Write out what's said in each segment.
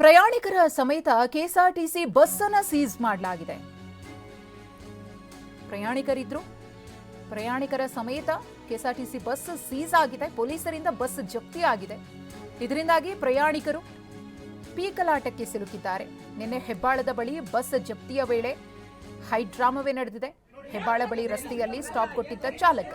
ಪ್ರಯಾಣಿಕರ ಸಮೇತ KSRTC bus ಅನ್ನ ಸೀಸ್ ಮಾಡಲಾಗಿದೆ. ಪ್ರಯಾಣಿಕರಿದ್ರು, ಪ್ರಯಾಣಿಕರ ಸಮೇತ ಕೆಎಸ್ಆರ್ಟಿಸಿ ಬಸ್ ಸೀಸ್ ಆಗಿದೆ, ಪೊಲೀಸರಿಂದ ಬಸ್ ಜಪ್ತಿ ಆಗಿದೆ. ಇದರಿಂದಾಗಿ ಪ್ರಯಾಣಿಕರು ಪೀಕಲಾಟಕ್ಕೆ ಸಿಲುಕಿದ್ದಾರೆ. ನಿನ್ನೆ ಹೆಬ್ಬಾಳದ ಬಳಿ ಬಸ್ ಜಪ್ತಿಯ ವೇಳೆ ಹೈಡ್ರಾಮವೇ ನಡೆದಿದೆ. ಹೆಬ್ಬಾಳ ಬಳಿ ರಸ್ತೆಯಲ್ಲಿ ಸ್ಟಾಪ್ ಕೊಟ್ಟಿದ್ದ ಚಾಲಕ.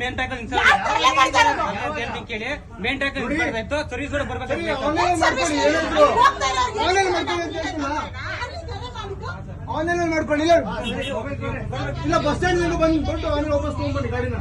ಮೇನ್ ಟ್ಯಾಕಲ್? ಕೇಳಿ. ಮೇನ್ ಟ್ಯಾಕಲ್ ಇತ್ತು. ಸರ್ವಿಸ್ ಕೂಡ ಆನ್ಲೈನ್ ಅಲ್ಲಿ ಇಲ್ಲ? ಬಸ್ ಸ್ಟ್ಯಾಂಡ್ ಬಂದು ಬಂದು ಆನ್ಲೈನ್ ವಾಪಸ್ ತಗೊಂಡ್ಬನ್ನಿ ಗಾಡಿನ.